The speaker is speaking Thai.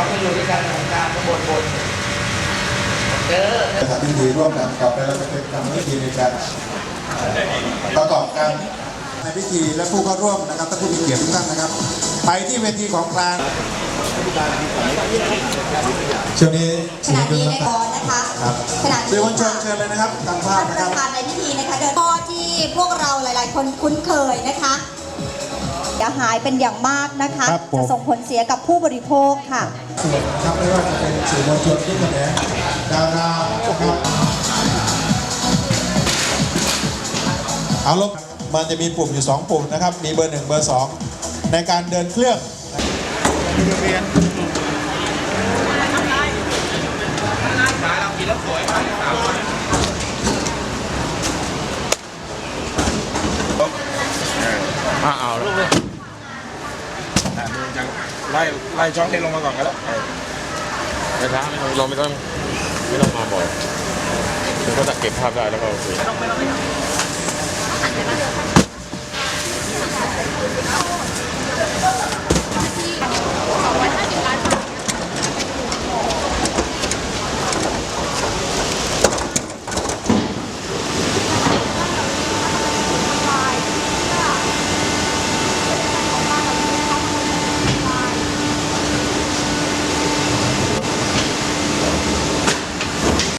องมาอยู่ด้วยกันของการขบวนบนเจอทำพิธีร่วมกันกับเราจะเป็นทำพิธีในการประกอบการในพิธีและผู้เข้าร่วมนะครับท่านผู้มีเกียรติทุกท่านนะครับ ไปที่เวทีของกลางช่วงนี้ขณะนี้ในกรนะคะครับขณะสื่นี้อมวลชนค่ะเชิญเลยนะครับตามภาพท่านะปครับระธานในพิธีนะคะเดินพ่อที่พวกเราหลาย ๆ คนคุ้นเคยนะคะ หายเป็นอย่างมากนะคะ ครับผม จะส่งผลเสียกับผู้บริโภคค่ะ ส่วนนะครับไม่ว่าจะเป็นสื่อมวลชนที่แถลงดารานะครับเอาลบมันจะมีปุ่มอยู่ 2 ปุ่มนะครับ มีเบอร์ 1 เบอร์ 2 ในการเดินเครื่อง อ่าเอาแล้ว ไล่ไล่ช่องเทลงมาก่อนก็ได้ไม่ช้าไม่ต้องเราไม่ต้องไม่ต้องมาบ่อยมันก็จะเก็บภาพได้แล้วก็โอเค